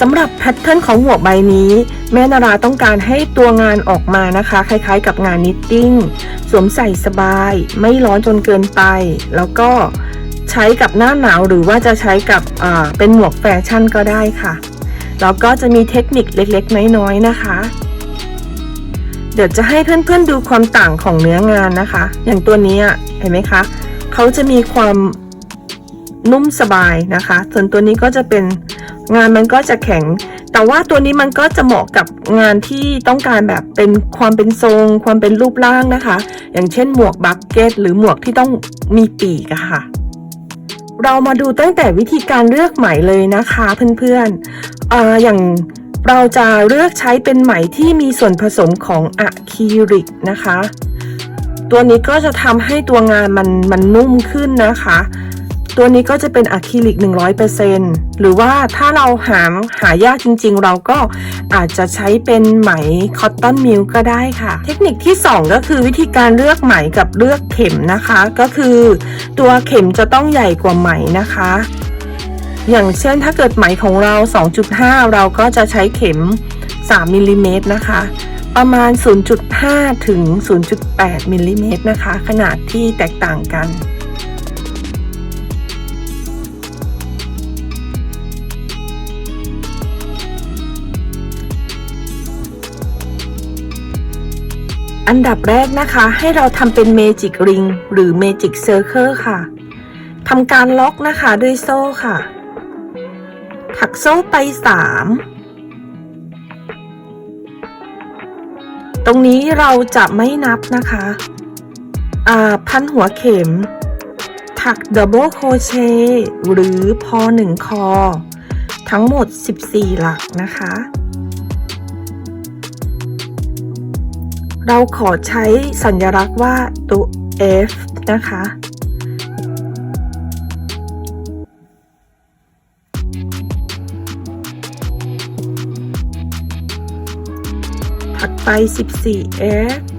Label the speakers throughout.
Speaker 1: สำหรับแพทเทิร์นของหมวกใบนี้ แม่นาราต้องการให้ตัวงานออกมานะคะ คล้ายๆ กับงานนิตติ้ง สวมใส่สบาย ไม่ร้อนจนเกินไป แล้วก็ใช้กับหน้าหนาวหรือว่าจะใช้กับเป็นหมวกแฟชั่นก็ได้ค่ะ แล้วก็จะมีเทคนิคเล็กๆ น้อยๆ นะคะ เดี๋ยวจะให้เพื่อนๆดูความต่างของเนื้องานนะคะ อย่างตัวนี้เห็นไหมคะเขาจะมีความ นุ่มสบายนะคะ ส่วนตัวนี้ก็จะเป็นงานมันก็จะแข็ง แต่ว่าตัวนี้มันก็จะเหมาะกับงานที่ต้องการแบบเป็นความเป็นทรง ความเป็นรูปร่างนะคะ อย่างเช่นหมวกบักเก็ตหรือหมวกที่ต้องมีปีกอะค่ะ เรามาดูตั้งแต่วิธีการเลือกไหมเลยนะคะเพื่อนๆออย่างเราจะเลือกใช้เป็นไหมที่มีส่วนผสมของอะคริลิกนะคะ ตัวนี้ก็จะทำให้ตัวงานมันมันนุ่มขึ้นนะคะ ตัวนี้ก็จะเป็นอะคริลิก 100%หรือว่าถ้าเราหาหายากจริงๆ เราก็อาจจะใช้เป็นไหมคอตตอนมิลก็ได้ค่ะ เทคนิคที่ 2 ก็คือวิธีการเลือกไหมกับเลือกเข็มนะคะ ก็คือตัวเข็มจะต้องใหญ่กว่าไหมนะคะ อย่างเช่นถ้าเกิดไหมของเรา 2.5 เราก็จะใช้เข็ม 3มิลลิเมตรนะคะประมาณ 0.5 ถึง 0.8 มิลลิเมตรนะคะ ขนาดที่แตกต่างกัน อันดับแรกนะคะให้เราทำเป็นเมจิกริงหรือเมจิกเซอร์เคิลค่ะทำการล็อกนะคะด้วยโซ่ค่ะ ถักโซ่ไป 3 ตรงนี้เราจะไม่นับนะคะพันหัวเข็ม ถักดับเบิลโคเชหรือพอหนึ่งคอ ทั้งหมด 14 หลักนะคะ เราขอใช้สัญลักษณ์ว่าตัว F นะคะ ถัดไป 14F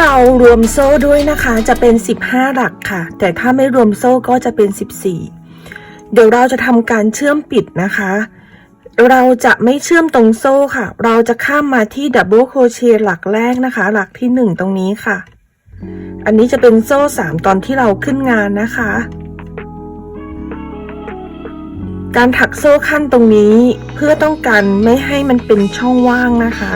Speaker 1: เรารวมโซ่ด้วยนะคะจะเป็น 15 หลักค่ะ แต่ถ้าไม่รวมโซ่ก็จะเป็น 14 เดี๋ยวเราจะทำการเชื่อมปิดนะคะ เราจะไม่เชื่อมตรงโซ่ค่ะ เราจะข้ามมาที่ดับเบิลโคเชต์หลักแรกนะคะ หลักที่ 1 ตรงนี้ค่ะ อันนี้จะเป็นโซ่ 3 ตอนที่เราขึ้นงานนะคะ การถักโซ่ขั้นตรงนี้เพื่อต้องการไม่ให้มันเป็นช่องว่างนะคะ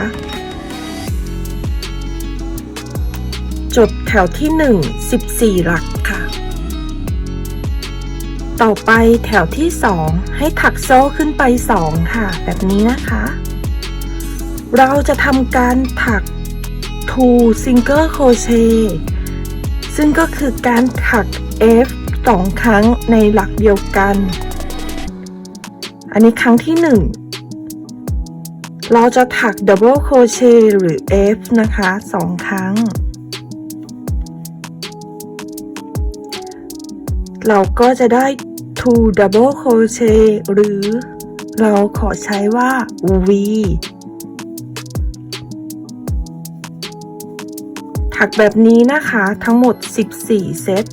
Speaker 1: จบแถวที่ 1 14 หลักค่ะ ต่อไปแถวที่ 2 ให้ถักโซ่ขึ้นไป 2 ค่ะ แบบนี้นะคะ เราจะทำการถัก two single crochet ซึ่งก็คือการถัก F 2 ครั้งในหลักเดียวกัน อันนี้ครั้งที่ 1 เราจะถัก double crochet หรือ F นะคะ 2 ครั้ง เราก็จะได้ two double crochet หรือเราขอใช้ว่า V ถักแบบนี้นะคะทั้งหมด 14 เซต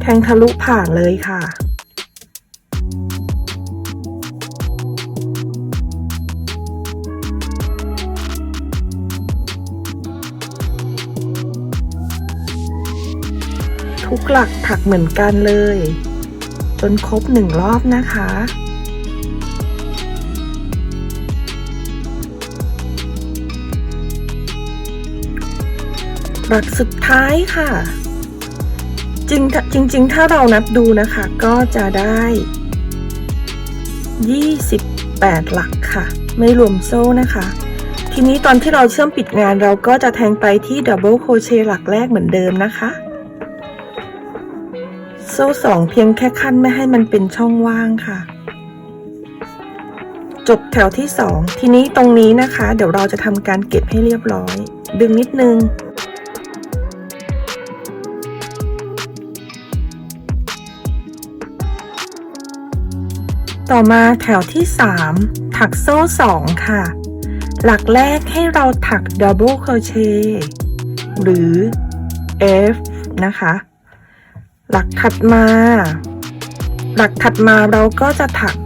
Speaker 1: แทงทะลุผ่านเลยค่ะ ทุกหลักถักเหมือนกันเลย จนครบหนึ่งรอบนะคะหลักสุดท้ายค่ะ จริงจริง ๆ ถ้าเรานับดูนะคะ ก็จะได้ 28 หลักค่ะ ไม่รวมโซ่นะคะ ทีนี้ตอนที่เราเชื่อมปิดงานเราก็จะแทงไปที่ดับเบิลโคเชต์หลักแรกเหมือนเดิมนะคะ โซ่สองเพียงแค่ขั้นไม่ให้มันเป็นช่องว่างค่ะ จบแถวที่สองทีนี้ตรงนี้นะคะ เดี๋ยวเราจะทำการเก็บให้เรียบร้อย ดึงนิดนึงต่อมาแถวที่ 3 ถักโซ่ 2 ค่ะ หลักแรกให้เราถัก double crochet หรือ F นะคะ หลักถัดมา หลักถัดมาเราก็จะถัก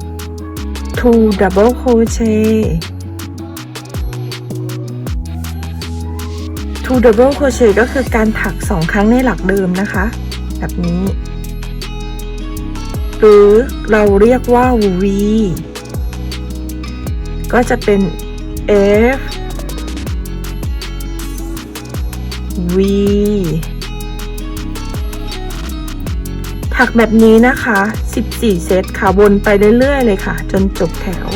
Speaker 1: two double crochet two double crochet ก็คือการถักสองครั้งในหลักเดิมนะคะ แบบนี้ หรือเราเรียกว่า V ก็จะเป็น F V ถักแบบนี้นะคะ 14 เซตค่ะ วนไปเรื่อยๆเลยค่ะ จนจบแถว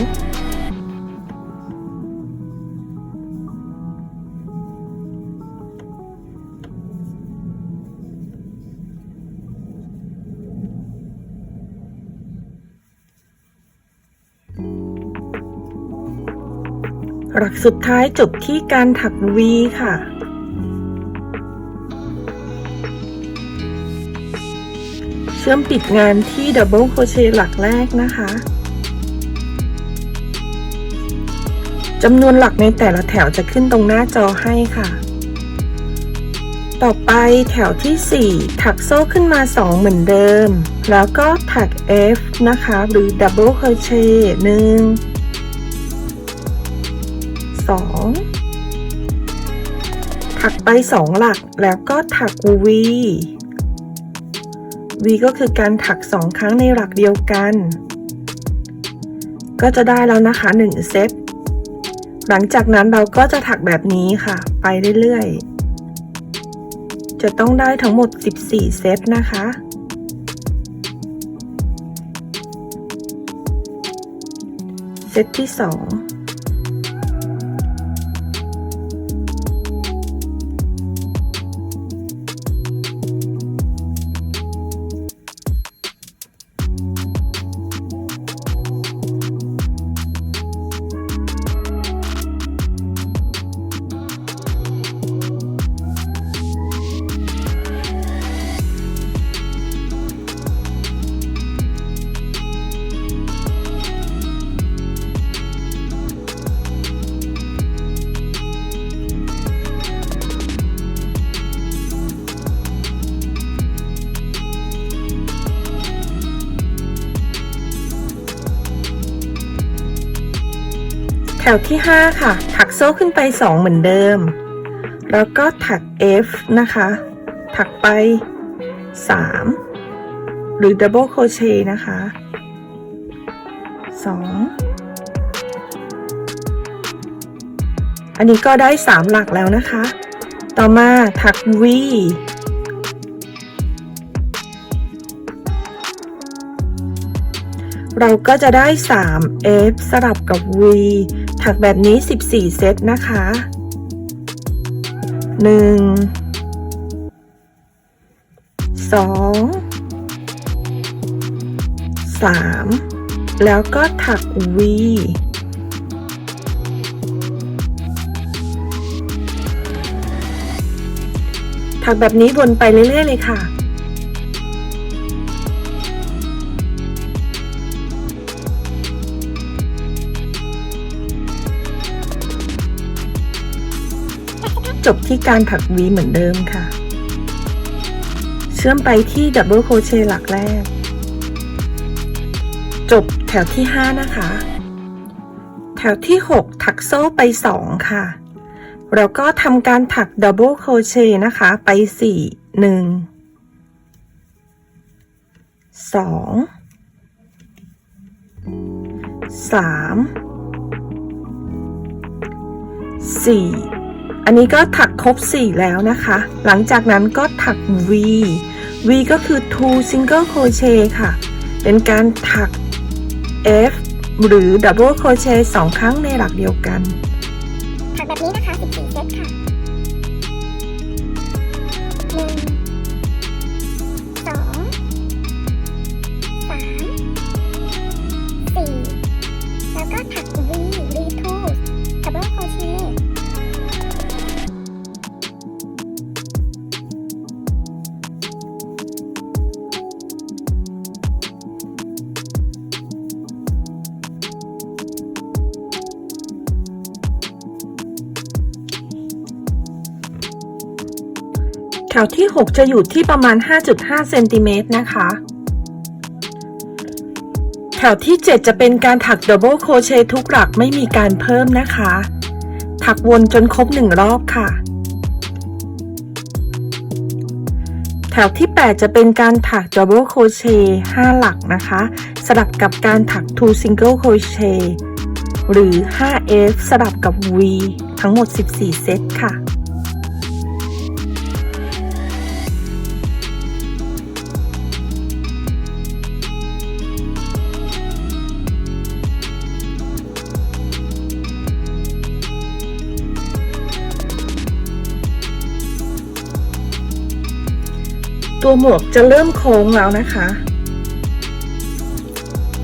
Speaker 1: หลักสุดท้ายจบที่การถัก V ค่ะ ชื่อมปิดงานที่ดับเบิลโคเชต์หลักแรกนะคะจำนวนหลักในแต่ละแถวจะขึ้นตรงหน้าจอให้ค่ะ ต่อไปแถวที่ 4 ถักโซ่ขึ้นมา 2 เหมือนเดิม แล้วก็ถัก F นะคะ หรือดับเบิลโคเชต์หนึ่งสองถักไปสองหลักแล้วก็ถัก V V ก็คือการถักสองครั้งในหลักเดียวกัน ก็จะได้แล้วนะคะ 1 เซต หลังจากนั้นเราก็จะถักแบบนี้ค่ะ ไปเรื่อยๆ จะต้องได้ทั้งหมด 14 เซตนะคะเซตที่ 2 แถวที่ 5 ค่ะ ถักโซ่ขึ้นไป 2 เหมือนเดิม แล้วก็ถัก F นะคะ ถักไป 3 หรือ double crochet นะคะ 2 อันนี้ก็ได้ 3 หลักแล้วนะคะ ต่อมาถัก V เราก็จะได้ 3 F สลับกับ V ถักแบบนี้ 14 เซตนะคะ 1 2 3 แล้วก็ถัก V ถักแบบนี้วนไปเรื่อย ๆ เลยค่ะ จบที่การถักวีเหมือนเดิมค่ะ เชื่อมไปที่ดับเบิลโคเชต์หลักแรก จบแถวที่ 5 นะคะ แถวที่ 6 ถักโซ่ไป 2 ค่ะ แล้วก็ทำการถักดับเบิลโคเชต์นะคะ ไป 4 1 2 3 4 อันนี้ก็ถักครบ 4 แล้วนะคะ หลังจากนั้นก็ถัก V V ก็คือ two single crochet ค่ะ เป็นการถัก F หรือ double crochet 2 ครั้งในหลักเดียวกัน วที่ 6 จะอยู่ที่ประมาณ 5.5เซนติเมตรนะคะ แถวที่ 7 จะเป็นการถักดับเบิลโคเชต์ทุกหลักไม่มีการเพิ่มนะคะ ถักวนจนครบ 1 รอบค่ะ แถวที่ 8 จะเป็นการถัก double crochet 5หลักนะคะ สลับกับการถัก two single crochet หรือ 5f สลับกับ v ทั้งหมด 14 เซตค่ะ ตัวหมวกจะเริ่มโค้งแล้วนะคะ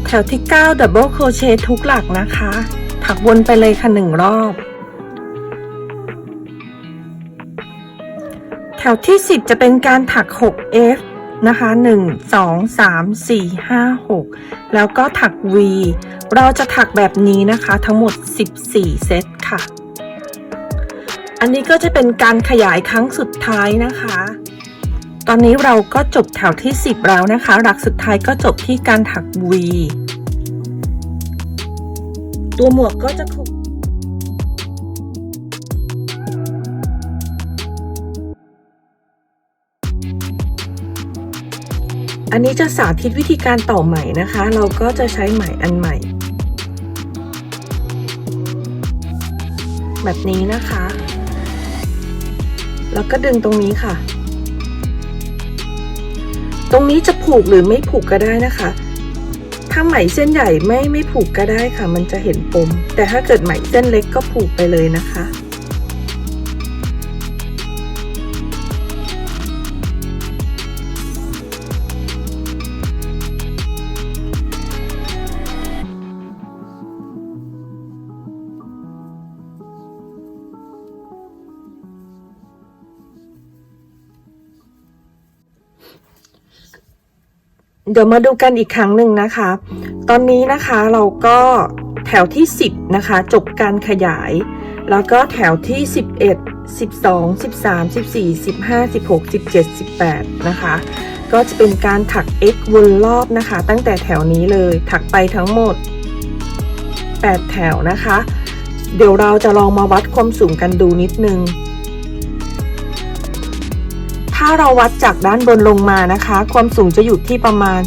Speaker 1: แถวที่9 double crochet ทุกหลักนะคะ ถักวนไปเลยค่ะหนึ่งรอบ แถวที่ 10 จะเป็นการถัก 6f นะคะ 1 2 3 4 5 6 แล้วก็ถัก v เราจะถักแบบนี้นะคะทั้งหมด 14 เซตค่ะ อันนี้ก็จะเป็นการขยายครั้งสุดท้ายนะคะ ตอนนี้เราก็จบแถวที่ 10 แล้วนะคะ หลักสุดท้ายก็จบที่การถัก V ตัวหมวกก็จะครบอันนี้จะสาธิตวิธีการต่อไหม่นะคะ เราก็จะใช้ไหมอันใหม่ แบบนี้นะคะ แล้วก็ดึงตรงนี้ค่ะ ตรงนี้จะผูกหรือไม่ผูกก็ได้นะคะ ถ้าไหมเส้นใหญ่ไม่ไม่ผูกก็ได้ค่ะ มันจะเห็นปม แต่ถ้าเกิดไหมเส้นเล็กก็ผูกไปเลยนะคะ เดี๋ยวมาดูกันอีกครั้งหนึ่งนะคะ ตอนนี้นะคะเราก็แถวที่ 10 นะคะ จบการขยาย แล้วก็แถวที่ 11 12 13 14 15 16 17 18 นะคะ ก็จะเป็นการถัก x วนรอบนะคะ ตั้งแต่แถวนี้เลยถักไปทั้งหมด 8 แถวนะคะ เดี๋ยวเราจะลองมาวัดความสูงกันดูนิดนึงาเราวัดจากด้านบนลงมานะคะ ความสูงจะอยู่ที่ประมาณ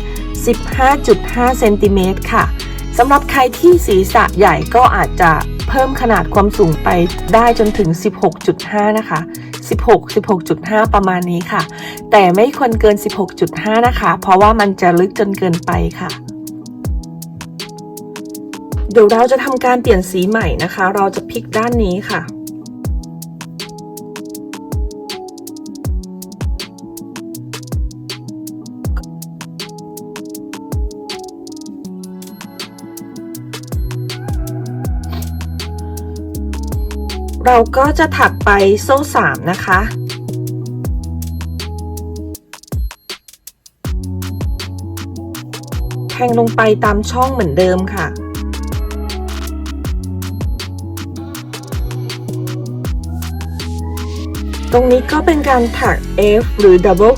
Speaker 1: 15.5 เซนติเมตรค่ะสำหรับใครที่ศีรษะใหญ่ก็อาจจะเพิ่มขนาดความสูงไปได้จนถึง 16.5 นะคะ 16 16.5 ประมาณนี้ค่ะ แต่ไม่ควรเกิน 16.5 นะคะ เพราะว่ามันจะลึกจนเกินไปค่ะ เดี๋ยวเราจะทำการเปลี่ยนสีใหม่นะคะ เราจะพลิกด้านนี้ค่ะ เราก็จะถักไปโซ่สามนะคะ แทงลงไปตามช่องเหมือนเดิมค่ะตรงนี้ก็เป็นการถัก F หรือ Double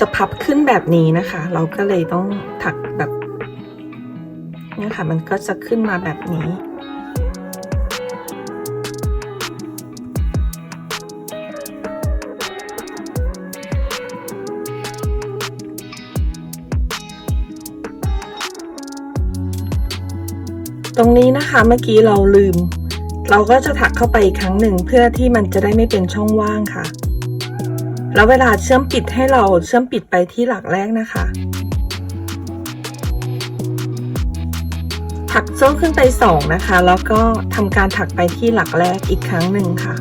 Speaker 2: จะ
Speaker 1: พับขึ้นแบบนี้นะคะ เราก็เลยต้องถักแบบเนี่ยค่ะ มันก็จะขึ้นมาแบบนี้ ตรงนี้นะคะเมื่อกี้เราลืม เราก็จะถักเข้าไปอีกครั้งหนึ่งเพื่อที่มันจะได้ไม่เป็นช่องว่างค่ะ แล้วเวลาเชื่อมปิดให้เราเชื่อมปิดไปที่หลักแรกนะคะ ถักโซ่ขึ้นไป 2 นะคะ แล้วก็ทำการถักไปที่หลักแรกอีกครั้งหนึ่งค่ะ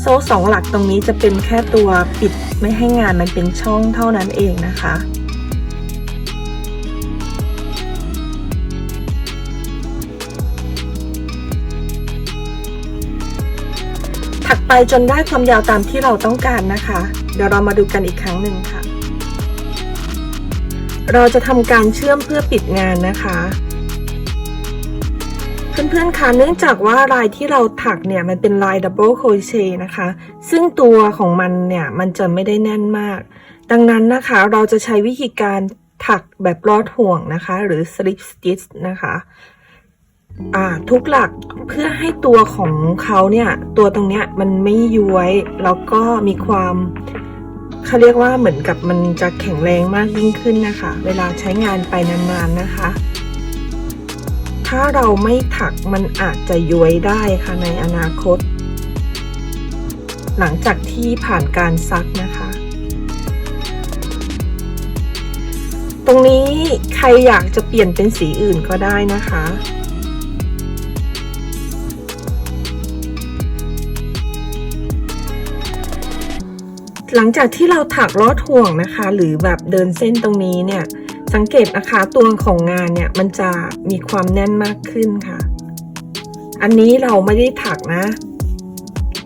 Speaker 1: โซ่สองหลักตรงนี้จะเป็นแค่ตัวปิดไม่ให้งานมันเป็นช่องเท่านั้นเองนะคะถักไปจนได้ความยาวตามที่เราต้องการนะคะ เดี๋ยวเรามาดูกันอีกครั้งหนึ่งค่ะ เราจะทำการเชื่อมเพื่อปิดงานนะคะ เพื่อนๆคะเนื่องจากว่าลายที่เราถักเนี่ยมันเป็นลายดับเบิลโคเชนะคะ ซึ่งตัวของมันเนี่ยมันจะไม่ได้แน่นมาก ดังนั้นนะคะเราจะใช้วิธีการถักแบบลอดห่วงนะคะ หรือ slip stitch นะคะ ทุกหลักเพื่อให้ตัวของเขาเนี่ย ตัวตรงเนี้ยมันไม่ย้วยแล้วก็มีความเขาเรียกว่าเหมือนกับมันจะแข็งแรงมากยิ่งขึ้นนะคะ เวลาใช้งานไปนานๆนะคะ ถ้าเราไม่ถักมันอาจจะย้วยได้ค่ะในอนาคต หลังจากที่ผ่านการซักนะคะ ตรงนี้ใครอยากจะเปลี่ยนเป็นสีอื่นก็ได้นะคะ หลังจากที่เราถักลอดห่วงนะคะ หรือแบบเดินเส้นตรงนี้เนี่ย สังเกตนะคะตัวของงานเนี่ยมันจะมีความแน่นมากขึ้นค่ะ อันนี้เราไม่ได้ถักนะ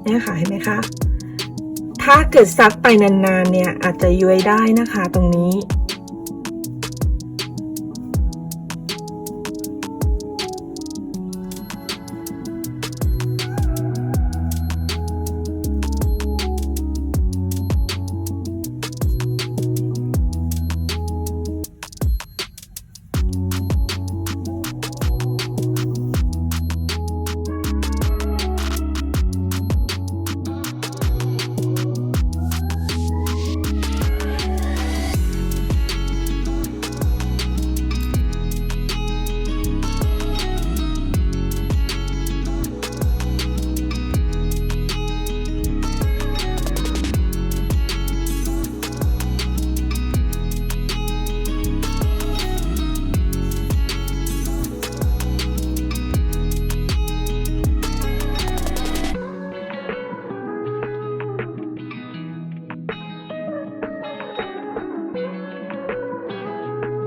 Speaker 1: เนี่ยค่ะเห็นไหมคะถ้าเกิดซักไปนานๆเนี่ยอาจจะย้วยได้นะคะตรงนี้